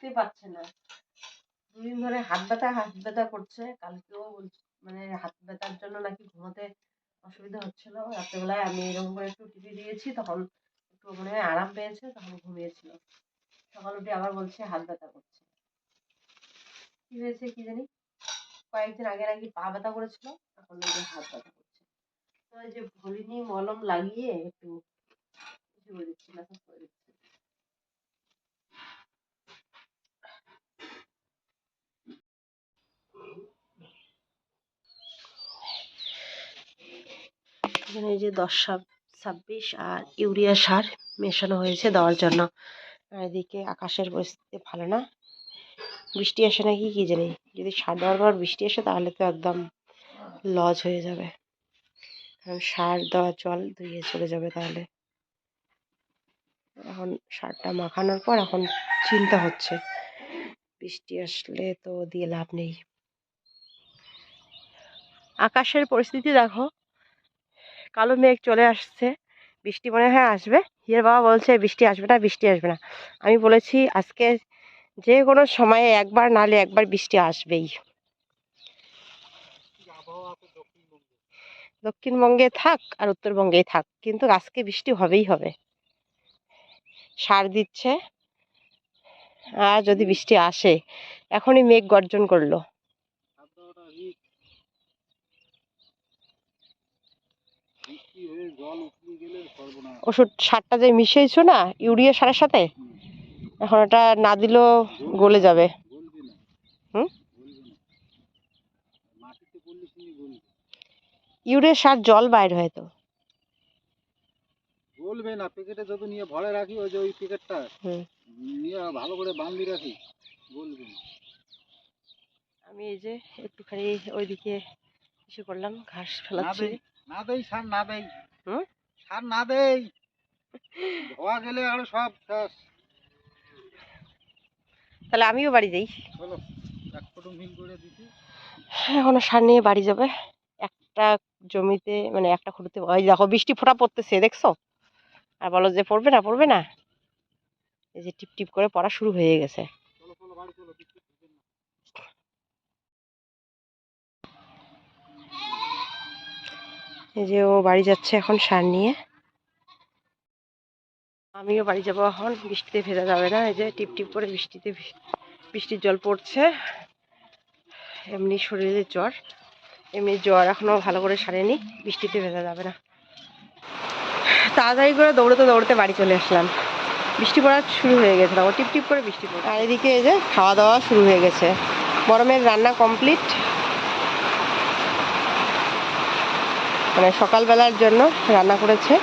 উঠতে পারছে না। দুদিন ধরে হাত ব্যথা হাত ব্যথা করছে। কালকেও মানে হাত ব্যথার জন্য নাকি ঘুমোতে অসুবিধা হচ্ছিল রাত্রেবেলায় আমি এরকম করে একটু টিপি দিয়েছি, তখন একটু মনে আরাম পেয়েছে, তখন ঘুমিয়েছিল। সকাল উঠে আবার বলছে, হাত ব্যথা করছে। কি হয়েছে কি জানি? কয়েকদিন আগে নাকি পা ব্যথা করেছিল, এখন নাকি হাত ব্যথা করছে। তো এই যে ভলিনি মলম লাগিয়ে একটু কিছু করে দিচ্ছি massage করে দিচ্ছি। এখানে যে দশ ছাব- ছাব্বিশ আর ইউরিয়া সার মেশানো হয়েছে দেওয়ার জন্য। এদিকে আকাশের পরিস্থিতি ভালো না। বৃষ্টি আসে নাকি কি জানি? যদি সার দেওয়ার পর বৃষ্টি আসে তাহলে তো একদম লজ হয়ে যাবে। কারণ সার দেওয়া জল ধুয়ে চলে যাবে তাহলে। এখন সারটা মাখানোর পর এখন চিন্তা হচ্ছে। বৃষ্টি আসলে তো দিয়ে লাভ নেই। আকাশের পরিস্থিতি দেখো। কালো মেঘ চলে আসছে। বৃষ্টি মনে হয় আসবে। হিয়ের বাবা বলছে, বৃষ্টি আসবে না, বৃষ্টি আসবে না। আমি বলেছি, আজকে যে কোনো সময়ে একবার নালে একবার বৃষ্টি আসবেই। দক্ষিণবঙ্গে থাক আর উত্তরবঙ্গেই থাক, কিন্তু আজকে বৃষ্টি হবেই হবে। সার দিচ্ছে, আর যদি বৃষ্টি আসে, এখনই মেঘ গর্জন করল বৃষ্টি হয়ে জল উঠলে গেলে সর্বনাশ ওষুধ সারটা যে মিশিয়েছো না ইউরিয়া সারের সাথে? এখন ওটা না দিলেও গলে যাবে। হুম? ইউরিয়া সার জল বাইর হয় তো। গলবে না। প্যাকেটে যত নিয়ে ভরে রাখি ওই যে ওই প্যাকেটটা নিয়ে ভালো করে বান্ধি রাখি গলবে না। আমি এই যে একটুখানি ওইদিকে কিছু করলাম ঘাস ফেলাচ্ছি। না দেই সার না দেই? সার না দেই। ধোয়া গেলে আরও সব শেষ। তাহলে আমিও বাড়ি যাই। চলো এক ফটো মিল করে দিছি। এখনও সার নিয়ে বাড়ি যাবে। একটা জমিতে মানে একটা খুঁড়তে ওই দেখো বৃষ্টি ফোঁটা পড়তেছে দেখছ? আর বলো যে পড়বে না পড়বে না? এই যে টিপ টিপ করে পড়া শুরু হয়ে গেছে। চলো চলো বাড়ি চলো বৃষ্টি পড়বে না। এই যে ও বাড়ি যাচ্ছে এখন সার নিয়ে। আমিও বাড়ি যাব এখন, বৃষ্টিতে ভেজা যাবে না, এই যে টিপ টিপ করে বৃষ্টিতে বৃষ্টির জল পড়ছে। এমনি শরীরে জ্বর, এমনি জ্বর এখনও ভালো করে সারেনি, বৃষ্টিতে ভেজা যাবে না। তাড়াতাড়ি করে দৌড়তে দৌড়তে বাড়ি চলে আসলাম। বৃষ্টি পড়া শুরু হয়ে গেছে টিপ টিপ করে বৃষ্টি পড়ে আর এদিকে এই যে খাওয়া দাওয়া শুরু হয়ে গেছে। গরমের রান্না কমপ্লিট মানে সকালবেলার জন্য রান্না করেছে।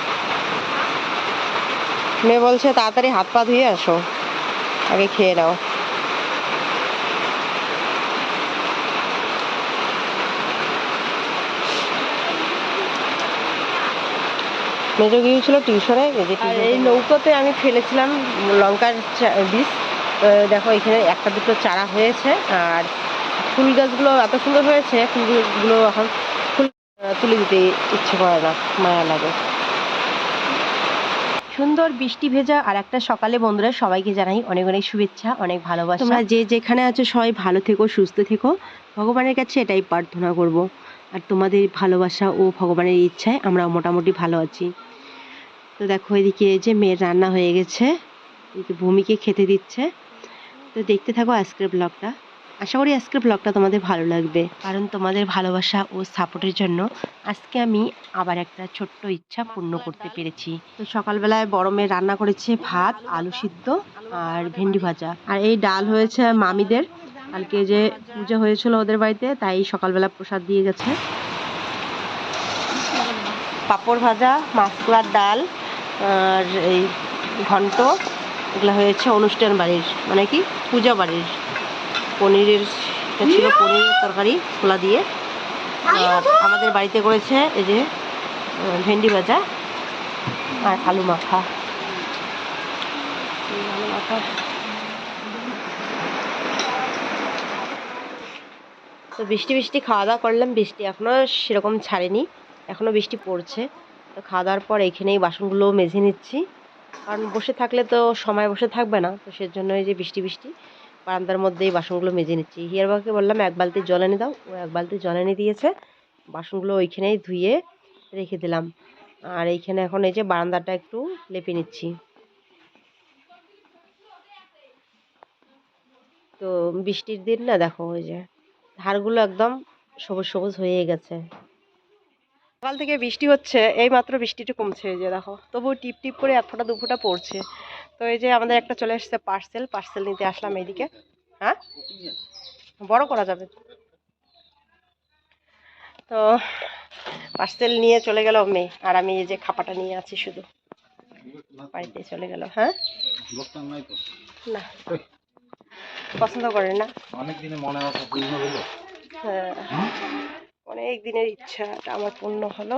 মেয়ে বলছে তাড়াতাড়ি হাত পা ধুয়ে আসো আগে খেয়ে নাও। মেজো গিয়েছিল টিউশনে এই নৌকোতে আমি ফেলেছিলাম লঙ্কার বীজ দেখো এখানে একটা দুটো চারা হয়েছে আর ফুল গাছগুলো এত সুন্দর হয়েছে ফুলগুলো এখন তুলে দিতে ইচ্ছে করে না মায়া লাগে। সুন্দর বৃষ্টি ভেজা আর একটা সকালে বন্ধুরা সবাইকে জানাই অনেক অনেক শুভেচ্ছা অনেক ভালোবাসা। তোমরা যে যেখানে আছো সবাই ভালো থেকো সুস্থ থেকো। ভগবানের কাছে এটাই প্রার্থনা করব। আর তোমাদের ভালোবাসা ও ভগবানের ইচ্ছায় আমরা মোটামুটি ভালো আছি। তো দেখো এদিকে এই যে মেয়ের রান্না হয়ে গেছে এদিকে ভূমিকে খেতে দিচ্ছে। তো দেখতে থাকো আজকের ব্লগটা। আশা করি আজকের ব্লগটা তোমাদের ভালো লাগবে। কারণ তোমাদের ভালোবাসা ও সাপোর্টের জন্য আজকে আমি আবার একটা ছোট্ট ইচ্ছা পূর্ণ করতে পেরেছি। তো সকালবেলায় বড় মেয়ে রান্না করেছে ভাত, আলু সিদ্ধ আর ভেন্ডি ভাজা। আর এই ডাল হয়েছে মামিদের। কালকে যে পূজা হয়েছিল ওদের বাড়িতে, তাই সকালবেলা প্রসাদ দিয়ে গেছে। পাঁপড় ভাজা মাছকুলার ডাল আর এই ঘন্ট, এগুলো হয়েছে অনুষ্ঠান বাড়ির মানে কি, পূজা বাড়ির। পনিরের ছিল পনিরের তরকারি খোলা দিয়ে। আর আমাদের বাড়িতে করেছে এই যে ভেন্ডি ভাজা আর আলু মাখা। আলু মাখা। তো বৃষ্টি বৃষ্টি খাওয়া দাওয়া করলাম বৃষ্টি এখনও সেরকম ছাড়েনি এখনও বৃষ্টি পড়ছে। তো খাওয়া দাওয়ার পর এখানেই বাসনগুলো মেজে নিচ্ছি। কারণ বসে থাকলে তো সময় বসে থাকবে না তো সেজন্য এই যে বৃষ্টি বৃষ্টি। বারান্দার মধ্যেই বাসনগুলো মেজে নিচ্ছি। হিয়ারবাকে বললাম, এক বালতি জল এনে দাও। ও এক বালতি জল এনে দিয়েছে। বাসনগুলো ওইখানেই ধুয়ে রেখে দিলাম। আর এইখানে এখন এই যে বারান্দাটা একটু লেপে নিচ্ছি। তো বৃষ্টির দিন না, দেখো ওই যে ধারগুলো একদম সবুজ সবুজ হয়ে গেছে। সকাল থেকে বৃষ্টি হচ্ছে এই মাত্র বৃষ্টিটা কমছে যে দেখো। তবু টিপ টিপ করে এক ফোঁটা, দু ফোঁটা পড়ছে। তো এই যে আমাদের একটা চলে এসেছে পার্সেল পার্সেল নিতে আসলাম এইদিকে। হ্যাঁ? বড় করা যাবে। তো পার্সেল নিয়ে চলে গেল মেয়ে আর আমি এই যে খাপাটা নিয়ে আছি শুধু। বাড়িতে চলে গেল হ্যাঁ? না। পছন্দ করে না। অনেক দিনে মনে হ্যাঁ। অনেক দিনের ইচ্ছাটা আমার পূর্ণ হলো।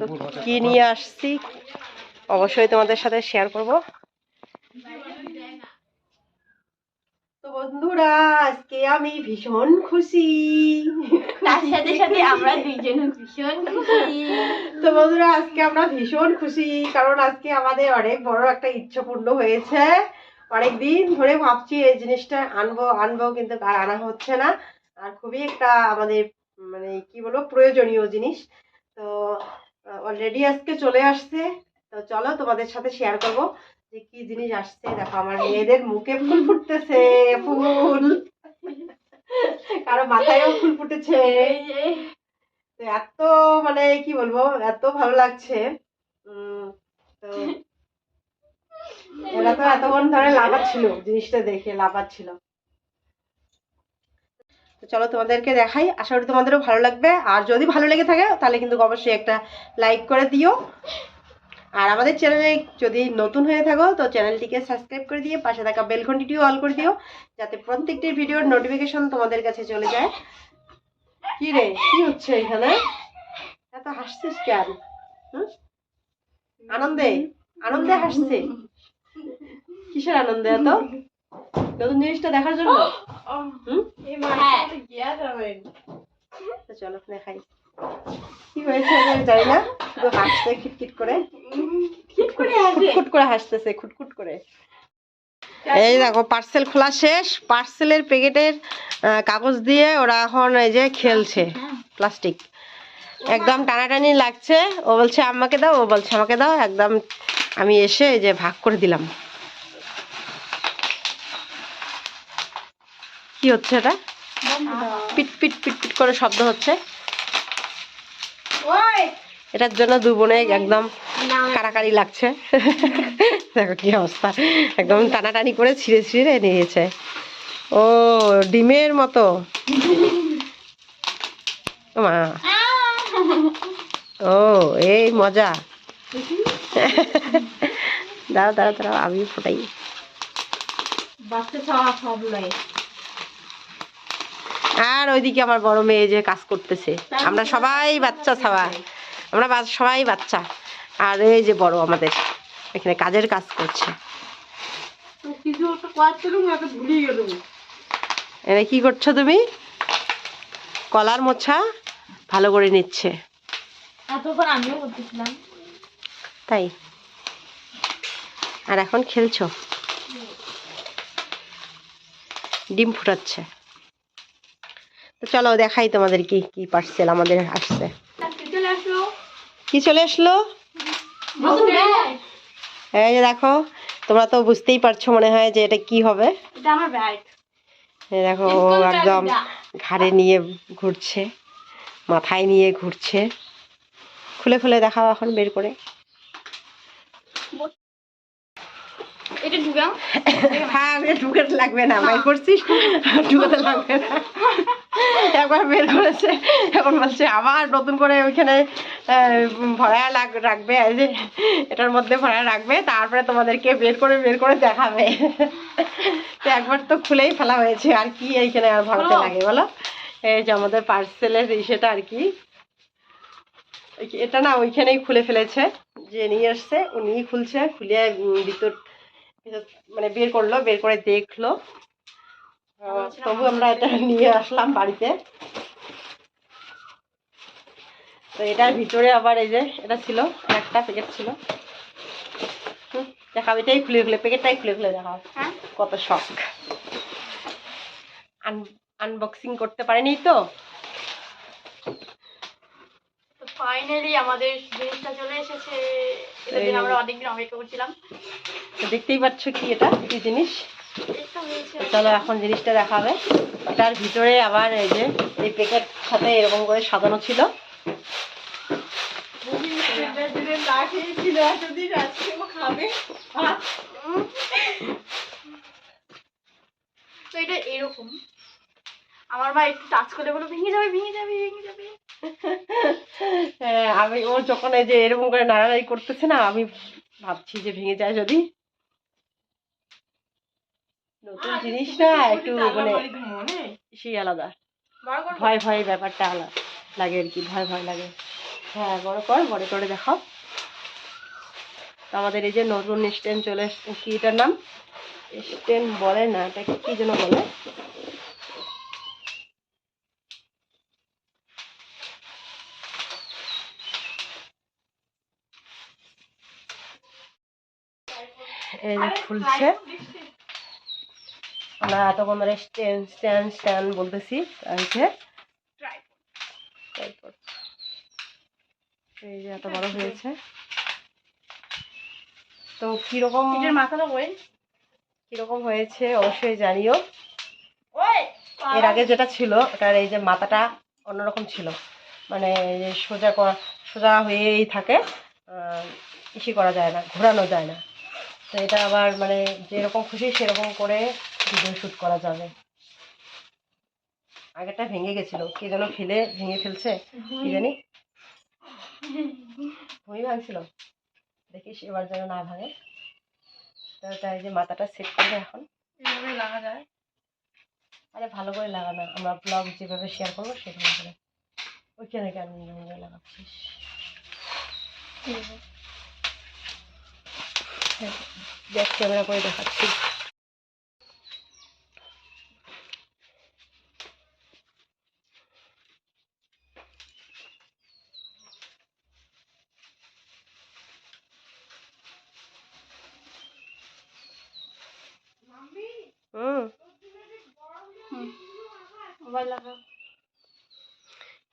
তো কি নিয়ে আসছি অবশ্যই তোমাদের সাথে শেয়ার করব তো বন্ধুরা আজকে আমি ভীষণ খুশি। তার সাথে সাথে আমরা দুইজন ভীষণ খুশি। তো বন্ধুরা আজকে আমরা ভীষণ খুশি কারণ আজকে আমাদের অনেক বড় একটা ইচ্ছা পূর্ণ হয়েছে। অনেক দিন ধরে ভাবছি এই জিনিসটা আনব আনব কিন্তু আর আনা হচ্ছে না। আর খুবই একটা আমাদের মানে কি বলব প্রয়োজনীয় জিনিস। তো অলরেডি আজকে চলে আসছে। তো চলো তোমাদের সাথে শেয়ার করব যে কি জিনিস আসছে। দেখো, আমার মেয়েদের মুখে ফুল ফুটতেছে, ফুল। কারও মাথায়ও ফুল ফুটেছে। এত মানে কি বলব, এত ভালো লাগছে। তো এতক্ষণ ধরে লাফাচ্ছিল, জিনিসটা দেখে তো চলো তোমাদেরকে দেখাই, আশা করি তোমাদেরও ভালো লাগবে। আর যদি ভালো লেগে থাকে, তাহলে কিন্তু অবশ্যই একটা লাইক করে দিও। আর আমাদের চ্যানেলে যদি নতুন হয়ে থাকো তো চ্যানেলটিকে সাবস্ক্রাইব করে দিয়ে পাশে থাকা বেল ঘন্টিটিও অল করে দিও যাতে প্রত্যেকটি ভিডিওর নোটিফিকেশন তোমাদের কাছে চলে যায়। কি রে কি হচ্ছে এখানে? এত হাসছিস কেন? আনন্দে আনন্দে হাসছে? কিসের আনন্দে এত? নতুন জিনিসটা দেখার জন্য? চলো দেখাই। কি হয়েছে আমি না শুধু হাসছে খিটখিট করে। খুটখুট করে হাসতেছে খুটখুট করে। এই দেখো পার্সেল খোলা শেষ। পার্সেলের প্যাকেটের কাগজ দিয়ে ওরা এখন এই যে খেলছে প্লাস্টিক একদম টানাটানি লাগছে। ও বলছে আমাকে দাও। ও বলছে আমাকে দাও। একদম আমি এসে এই যে ভাগ করে দিলাম। কি হচ্ছে এটা? পিট পিট পিট পিট করে শব্দ হচ্ছে। এটার জন্য দু বোনে একদম কারাকারি লাগছে। দেখো কি অবস্থা। একদম টানাটানি করে ছিঁড়ে ছিঁড়ে নিয়েছে। ও, ডিমের মতো। মা ও, এই মজা। দাঁড়া দাঁড়া দাঁড়া আমি ফোটাই। বাচ্চা ছাওয়া সব নয় আর ওইদিকে আমার বড় মেয়ে যে কাজ করতেছে। আমরা সবাই বাচ্চা ছাওয়া। আমরা সবাই বাচ্চা। আর এই যে বড় আমাদের এখানে কাজের কাজ করছে। এনে কি করছ তুমি? কলার মোছা ভালো করে নিচ্ছে। তাই? আর এখন খেলছো? ডিম ফুটাচ্ছে। তো চলো দেখাই তোমাদের কি কি পার্সেল আমাদের আসছে। কি চলে আসলো? এই যে দেখো তোমরা তো বুঝতেই পারছ মনে হয় যে এটা কি হবে। দেখো ও একদম ঘাড়ে নিয়ে ঘুরছে মাথায় নিয়ে ঘুরছে। খুলে খুলে দেখাও এখন বের করে। এটা ঢুকাও। হ্যাঁ ঢুকাতে লাগবে না মাই করছিস? ঢুকাতে লাগবে না। একবার বের করেছে, এখন বলছে আবার নতুন করে ওইখানে ভরা লাগ, রাখবে যে, এটার মধ্যে ভরা রাখবে, তারপরে তোমাদেরকে বের করে বের করে দেখাবে। তো একবার তো খুলেই ফেলা হয়েছে, আর কি এইখানে আর ভরাতে লাগে, বলো? এই যে আমাদের পার্সেলের ইসেটা আর কি। এটা না ওইখানেই খুলে ফেলেছে, যে নিয়ে আসছে উনিই খুলছে খুলে ভিতর মানে বের করল বের করে দেখল। তবু আমরা এটা নিয়ে আসলাম বাড়িতে। তো এটার ভিতরে আবার এই যে এটা ছিল একটা প্যাকেট ছিল। দেখাও এটাই খুলে খুলে প্যাকেটটাই খুলে খুলে দেখাও। হ্যাঁ? কত শখ। আনবক্সিং করতে পারেনি তো? তো ফাইনালি আমাদের জিনিসটা চলে এসেছে। দেখতেই পাচ্ছ কি এটা কি জিনিস? চলো এখন জিনিসটা দেখাবে। এটার ভিতরে আবার এই যে এই প্যাকেট সাথে এরকম করে সাজানো ছিল। তো এটা এরকম। আমার মা একটু টাচ করলে বলো ভেঙে যাবে ভেঙে যাবে ভেঙে যাবে। আমি ও যখন এই যে এরকম করে নাড়ানাড়ি করতেছে না আমি ভাবছি যে ভেঙে যায় যদি। নতুন জিনিস না একটু মানে সেই আলাদা। ভয় ভয় ব্যাপারটা আলাদা লাগে আর কি ভয় ভয় লাগে। হ্যাঁ বড় কর বড় করে দেখাও। আমাদের এই যে নতুন স্ট্যান্ড চলে এসছে কি এটার নাম? স্ট্যান্ড বলে না এটা কি যেন বলে? এই খুলছে। আমরা এতক্ষণ ধরে স্ট্যান্ড স্ট্যান্ড স্ট্যান্ড বলতেছি এই যে। এত বড় হয়েছে। তো কীরকম মাথাটা ওই। কীরকম হয়েছে অবশ্যই জানিও। এর আগে যেটা ছিল ওটার এই যে মাথাটা অন্যরকম ছিল। মানে সোজা করা সোজা হয়েই থাকে। আহ, ইসি করা যায় না ঘোরানো যায় না। তো এটা আবার মানে যেরকম খুশি সেরকম করে ভিডিও শ্যুট করা যাবে। আগেরটা ভেঙে গেছিল কে যেন ফেলে ভেঙে ফেলছে কি জানি? ভুঁই ভাঙছিল। দেখিস এবার যেন না ভাঙে। তো তাই যে মাথাটা সেট করবে এখন। এভাবে লাগা যায়। আরে ভালো করে লাগানো আমরা ব্লগ যেভাবে শেয়ার করব সেভাবে করে। ওইখানে কেন লাগাচ্ছিস? ব্যাক ক্যামেরা করে দেখাচ্ছি।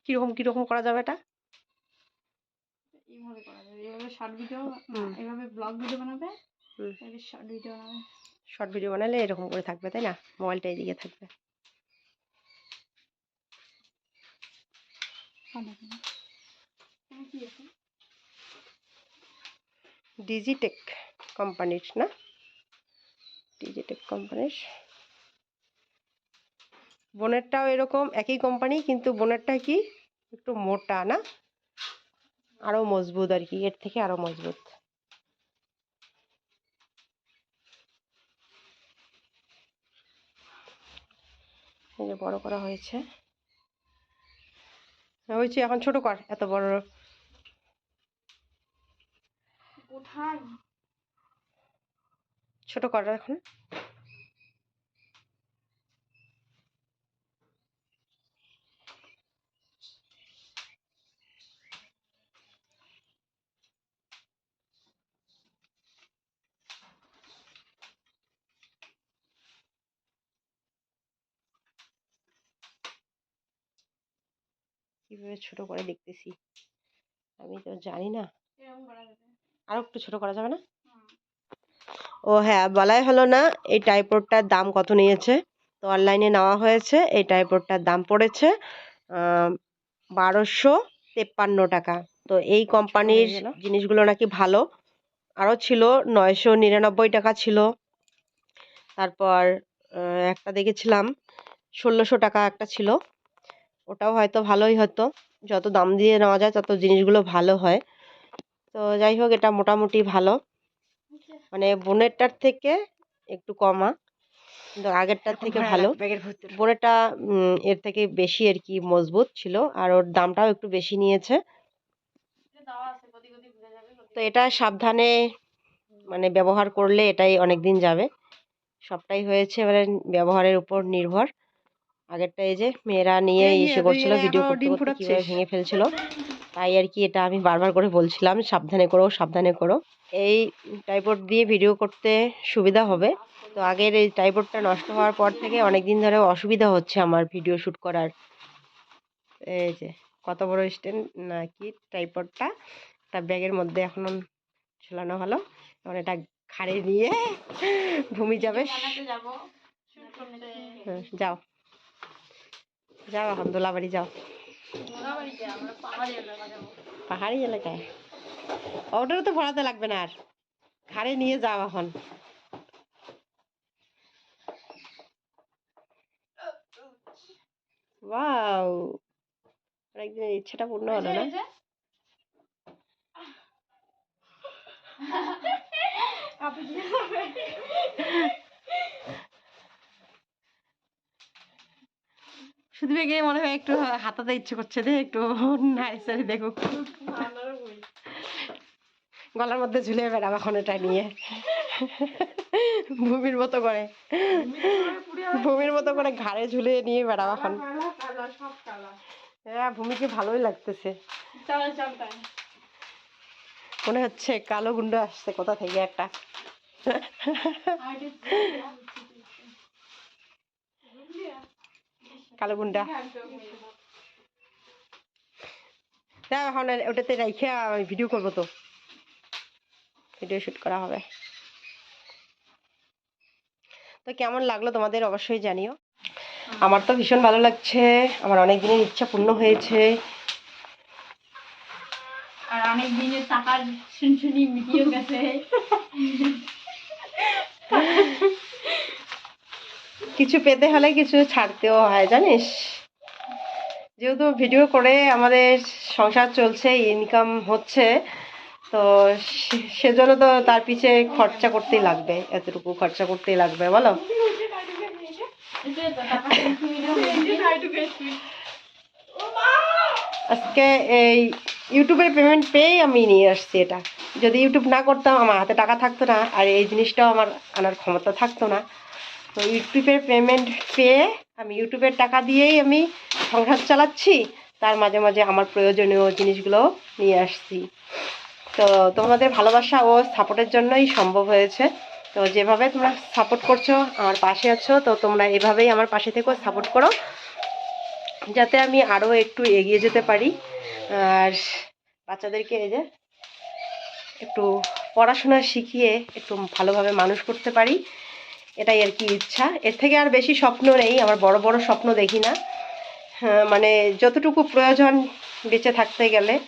কীরকম কীরকম করা যাবে এটা এইভাবে করা যাবে এইভাবে শর্ট ভিডিও। এইভাবে ব্লগ ভিডিও বানাবে। শর্ট ভিডিও বানাবে? শর্ট ভিডিও বানালে এরকম করে থাকবে তাই না? মোবাইলটা এদিকে থাকবে। ডিজিটেক কোম্পানির না? ডিজিটেক কোম্পানির বোনেরটাও এরকম একই কোম্পানি কিন্তু বোনেরটা কি? একটু মোটা না? আরও মজবুত আর কি এর থেকে আরও মজবুত। এই যে বড় করা হয়েছে। হয়েছে এখন ছোট কর এত বড়। ছোট কর এখন। কীভাবে ছোট করে দেখতেছি? আমি তো জানি না। আরও একটু ছোট করা যাবে না? ও হ্যাঁ বলাই হলো না এই টাইপোডটার দাম কত নিয়েছে? তো অনলাইনে নেওয়া হয়েছে এই টাইপোডটার দাম পড়েছে বারোশো তেপ্পান্ন টাকা। তো এই কোম্পানির জিনিসগুলো নাকি ভালো। আরও ছিল নয়শো নিরানব্বই টাকা ছিল। তারপর একটা দেখেছিলাম ষোলোশো টাকা একটা ছিল। ওটাও হয়তো ভালোই হতো। যত দাম দিয়ে নেওয়া যায় তত জিনিসগুলো ভালো হয়। তো যাই হোক এটা মোটামুটি ভালো। মানে বোনেরটার থেকে একটু কমা। কিন্তু আগেরটার থেকে ভালো। বোনেরটা এর থেকে বেশি আর কি মজবুত ছিল। আর ওর দামটাও একটু বেশি নিয়েছে। তো এটা সাবধানে মানে ব্যবহার করলে এটাই অনেক দিন যাবে। সবটাই হয়েছে এবারে ব্যবহারের উপর নির্ভর। আগেরটা এই যে মেয়েরা নিয়ে ইসে করছিল ভিডিও করতে করতে কীভাবে? ভেঙে ফেলছিল। তাই আর কি এটা আমি বারবার করে বলছিলাম সাবধানে করো সাবধানে করো। এই টাইপড দিয়ে ভিডিও করতে সুবিধা হবে। তো আগের এই ট্রাইপডটা নষ্ট হওয়ার পর থেকে অনেক দিন ধরে অসুবিধা হচ্ছে আমার ভিডিও শ্যুট করার। এই যে কত বড় স্ট্যান্ড না কি ট্রাইপডটা তার ব্যাগের মধ্যে এখন ঝোলানো হলো। এখন এটা ঘাড়ে নিয়ে ভূমি যাবে। হ্যাঁ, যাও। যাও এখন দোলাবাড়ি যাও। পাহাড়ি এলাকায়? ওটারও তো ভরাতে লাগবে না আর। ঘাড়ে নিয়ে যাও এখন। ওয়াও একদিনের ইচ্ছেটা পূর্ণ হলো না দিয়ে যাবেন। শুধু বেগে মনে হয় একটু হাতাতে ইচ্ছে করছে দে একটু নাইসারি দেখো। গলার মধ্যে ঝুলে বেড়াবো এখন এটা নিয়ে। ভূমির মতো করে। ভূমির মতো করে ঘাড়ে ঝুলে নিয়ে বেড়াবো এখন। হ্যাঁ ভূমিকে ভালোই লাগতেছে। মনে হচ্ছে কালো গুন্ডা আসছে কোথা থেকে একটা আর একটু- কালো গুন্ডা দাও এখন ওটাতে রেখে আমি ভিডিও করব তো। ভিডিও শুট করা হবে। তো কেমন লাগল তোমাদের অবশ্যই জানিও। আমার তো ভীষণ ভালো লাগছে। আমার অনেক দিনের ইচ্ছা পূর্ণ হয়েছে। আর অনেক দিনের টাকার শুনশুনি মিটিয়েও গেছে। কিছু পেতে হলে কিছু ছাড়তেও হয়, জানিস? যেহেতু ভিডিও করে আমাদের সংসার চলছে ইনকাম হচ্ছে, তো সেজন্য তো তার পিছে খরচা করতেই লাগবে, এতটুকু খরচা করতেই লাগবে, বলো? আজকে এই ইউটিউবের পেমেন্ট পেয়েই আমি নিয়ে আসছি এটা। যদি ইউটিউব না করতাম, আমার হাতে টাকা থাকতো না, আর এই জিনিসটাও আমার আনার ক্ষমতা থাকতো না। তো ইউটিউবের পেমেন্ট পেয়ে আমি ইউটিউবের টাকা দিয়েই আমি সংসার চালাচ্ছি। তার মাঝে মাঝে আমার প্রয়োজনীয় জিনিসগুলো নিয়ে আসছি। তো তোমাদের ভালোবাসা ও সাপোর্টের জন্যই সম্ভব হয়েছে। তো যেভাবে তোমরা সাপোর্ট করছ, আমার পাশে আছো, তো তোমরা এভাবেই আমার পাশে থেকেও সাপোর্ট করো। যাতে আমি আরও একটু এগিয়ে যেতে পারি। আর বাচ্চাদেরকে এই যে একটু পড়াশোনা শিখিয়ে একটু ভালোভাবে মানুষ করতে পারি। এটাই আর কি ইচ্ছা। এর থেকে আর বেশি স্বপ্ন নেই আমার বড় বড় স্বপ্ন দেখি না। হ্যাঁ, মানে যতটুকু প্রয়োজন বেঁচে থাকতে গেলে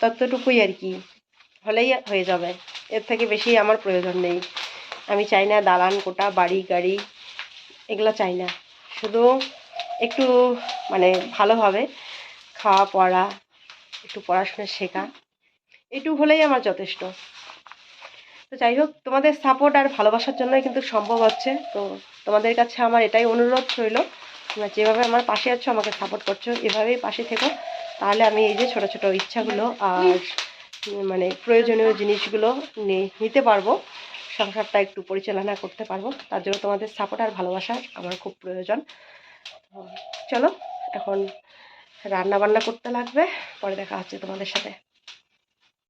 ততটুকুই আর কি। হলেই হয়ে যাবে। এর থেকে বেশি আমার প্রয়োজন নেই। আমি চাই না দালান কোটা বাড়ি গাড়ি এগুলো চাই না। শুধু একটু মানে ভালোভাবে খাওয়া পড়া একটু পড়াশোনা শেখা। এটুকু হলেই আমার যথেষ্ট। তো যাই হোক, তোমাদের সাপোর্ট আর ভালোবাসার জন্যই কিন্তু সম্ভব হচ্ছে। তো তোমাদের কাছে আমার এটাই অনুরোধ রইল। তোমরা যেভাবে আমার পাশে আছো, আমাকে সাপোর্ট করছ, এভাবেই পাশে থেকো। তাহলে আমি এই যে ছোট ছোট ইচ্ছাগুলো আর মানে প্রয়োজনীয় জিনিসগুলো নিতে পারব, সংসারটা একটু পরিচালনা করতে পারব। তার জন্য তোমাদের সাপোর্ট আর ভালোবাসা আমার খুব প্রয়োজন। চলো, এখন রান্না বান্না করতে লাগবে, পরে দেখা হচ্ছে তোমাদের সাথে।